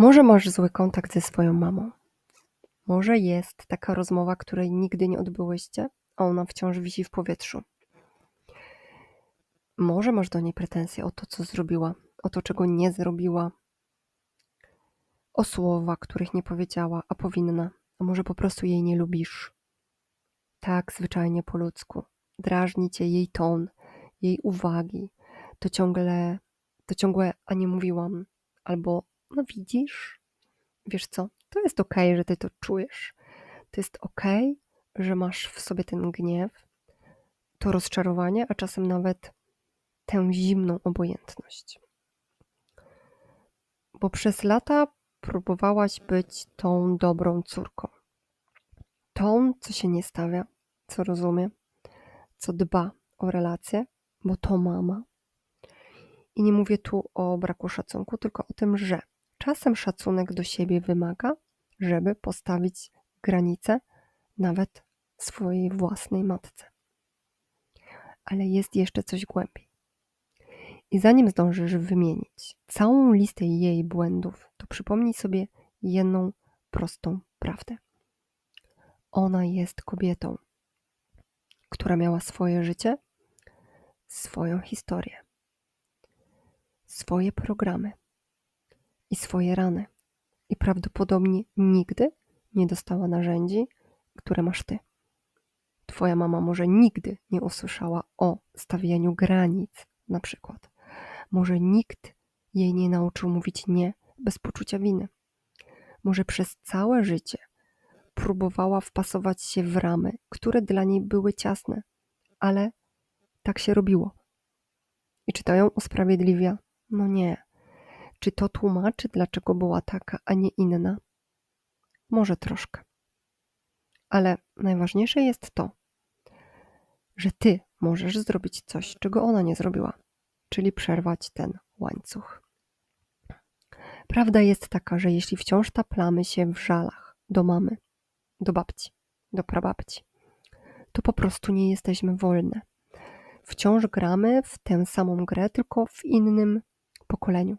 Może masz zły kontakt ze swoją mamą. Może jest taka rozmowa, której nigdy nie odbyłyście, a ona wciąż wisi w powietrzu. Może masz do niej pretensje o to, co zrobiła, o to, czego nie zrobiła, o słowa, których nie powiedziała, a powinna, a może po prostu jej nie lubisz. Tak, zwyczajnie po ludzku. Drażni cię jej ton, jej uwagi, to ciągle, to ciągłe, a nie mówiłam, albo no widzisz, wiesz co, to jest okej, okay, że ty to czujesz. To jest okej, okay, że masz w sobie ten gniew, to rozczarowanie, a czasem nawet tę zimną obojętność. Bo przez lata próbowałaś być tą dobrą córką. Tą, co się nie stawia, co rozumie, co dba o relacje, bo to mama. I nie mówię tu o braku szacunku, tylko o tym, że czasem szacunek do siebie wymaga, żeby postawić granice nawet swojej własnej matce. Ale jest jeszcze coś głębiej. I zanim zdążysz wymienić całą listę jej błędów, to przypomnij sobie jedną prostą prawdę. Ona jest kobietą, która miała swoje życie, swoją historię, swoje programy i swoje rany. I prawdopodobnie nigdy nie dostała narzędzi, które masz ty. Twoja mama może nigdy nie usłyszała o stawianiu granic, na przykład. Może nikt jej nie nauczył mówić nie bez poczucia winy. Może przez całe życie próbowała wpasować się w ramy, które dla niej były ciasne, ale tak się robiło. I czy to ją usprawiedliwia? No nie. Czy to tłumaczy, dlaczego była taka, a nie inna? Może troszkę. Ale najważniejsze jest to, że ty możesz zrobić coś, czego ona nie zrobiła, czyli przerwać ten łańcuch. Prawda jest taka, że jeśli wciąż taplamy się w żalach do mamy, do babci, do prababci, to po prostu nie jesteśmy wolne. Wciąż gramy w tę samą grę, tylko w innym pokoleniu.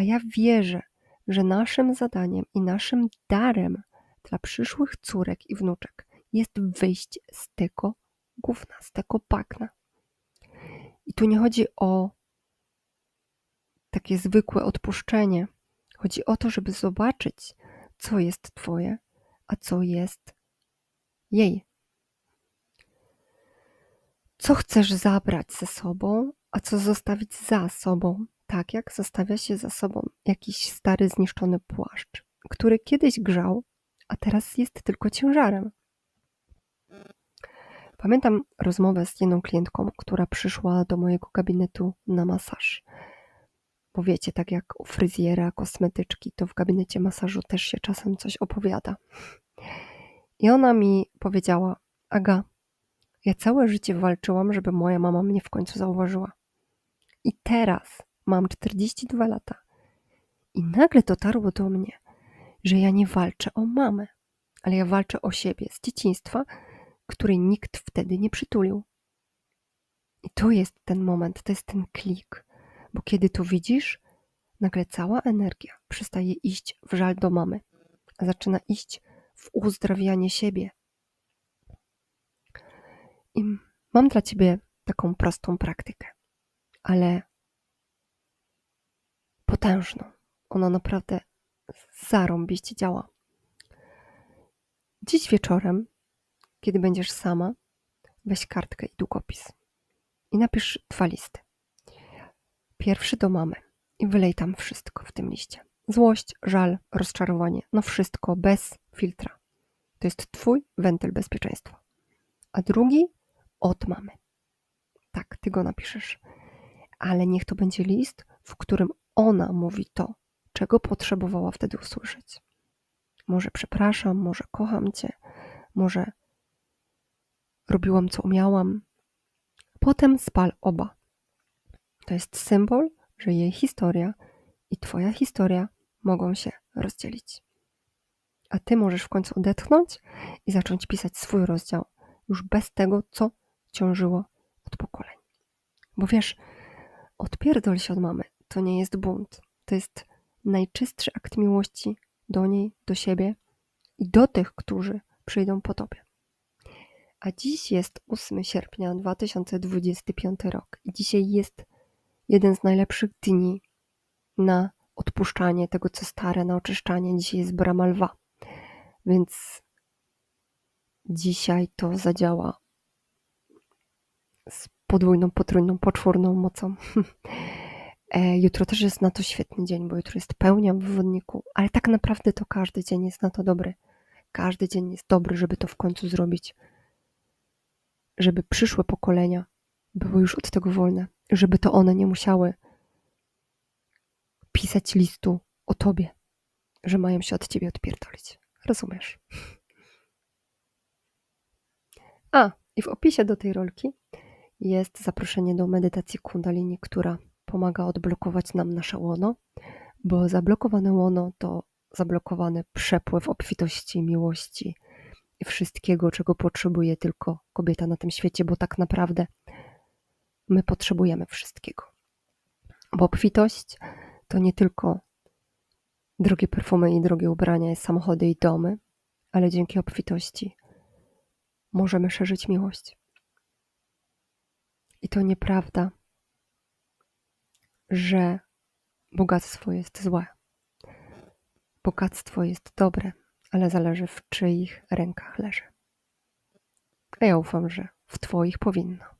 A ja wierzę, że naszym zadaniem i naszym darem dla przyszłych córek i wnuczek jest wyjść z tego gówna, z tego bagna. I tu nie chodzi o takie zwykłe odpuszczenie. Chodzi o to, żeby zobaczyć, co jest Twoje, a co jest jej. Co chcesz zabrać ze sobą, a co zostawić za sobą, tak jak zostawia się za sobą jakiś stary, zniszczony płaszcz, który kiedyś grzał, a teraz jest tylko ciężarem. Pamiętam rozmowę z jedną klientką, która przyszła do mojego gabinetu na masaż. Bo wiecie, tak jak u fryzjera, kosmetyczki, to w gabinecie masażu też się czasem coś opowiada. I ona mi powiedziała: Aga, ja całe życie walczyłam, żeby moja mama mnie w końcu zauważyła. I teraz mam 42 lata. I nagle dotarło do mnie, że ja nie walczę o mamę, ale ja walczę o siebie z dzieciństwa, której nikt wtedy nie przytulił. I to jest ten moment, to jest ten klik, bo kiedy to widzisz, nagle cała energia przestaje iść w żal do mamy, a zaczyna iść w uzdrawianie siebie. I mam dla ciebie taką prostą praktykę, ale potężną. Ona naprawdę zarąbiście działa. Dziś wieczorem kiedy będziesz sama, weź kartkę i długopis i napisz dwa listy. Pierwszy do mamy i wylej tam wszystko w tym liście. Złość, żal, rozczarowanie, no wszystko bez filtra. To jest twój wentyl bezpieczeństwa. A drugi od mamy. Tak, ty go napiszesz. Ale niech to będzie list, w którym ona mówi to, czego potrzebowała wtedy usłyszeć. Może przepraszam, może kocham cię, może robiłam co umiałam. Potem spal oba. To jest symbol, że jej historia i Twoja historia mogą się rozdzielić. A Ty możesz w końcu odetchnąć i zacząć pisać swój rozdział, już bez tego, co ciążyło od pokoleń. Bo wiesz, odpierdol się od mamy. To nie jest bunt. To jest najczystszy akt miłości do niej, do siebie i do tych, którzy przyjdą po tobie. A dziś jest 8 sierpnia 2025 rok i dzisiaj jest jeden z najlepszych dni na odpuszczanie tego, co stare, na oczyszczanie. Dzisiaj jest brama lwa. Więc dzisiaj to zadziała z podwójną, potrójną, poczwórną mocą. E, jutro też jest na to świetny dzień, bo jutro jest pełnia w wodniku, ale tak naprawdę to każdy dzień jest na to dobry. Każdy dzień jest dobry, żeby to w końcu zrobić. Żeby przyszłe pokolenia były już od tego wolne, żeby to one nie musiały pisać listu o tobie, że mają się od ciebie odpierdolić. Rozumiesz? A, i w opisie do tej rolki jest zaproszenie do medytacji Kundalini, która pomaga odblokować nam nasze łono, bo zablokowane łono to zablokowany przepływ obfitości, miłości i wszystkiego, czego potrzebuje tylko kobieta na tym świecie, bo tak naprawdę my potrzebujemy wszystkiego. Bo obfitość to nie tylko drogie perfumy i drogie ubrania, samochody i domy, ale dzięki obfitości możemy szerzyć miłość. I to nieprawda, że bogactwo jest złe. Bogactwo jest dobre, ale zależy w czyich rękach leży. A ja ufam, że w Twoich powinno.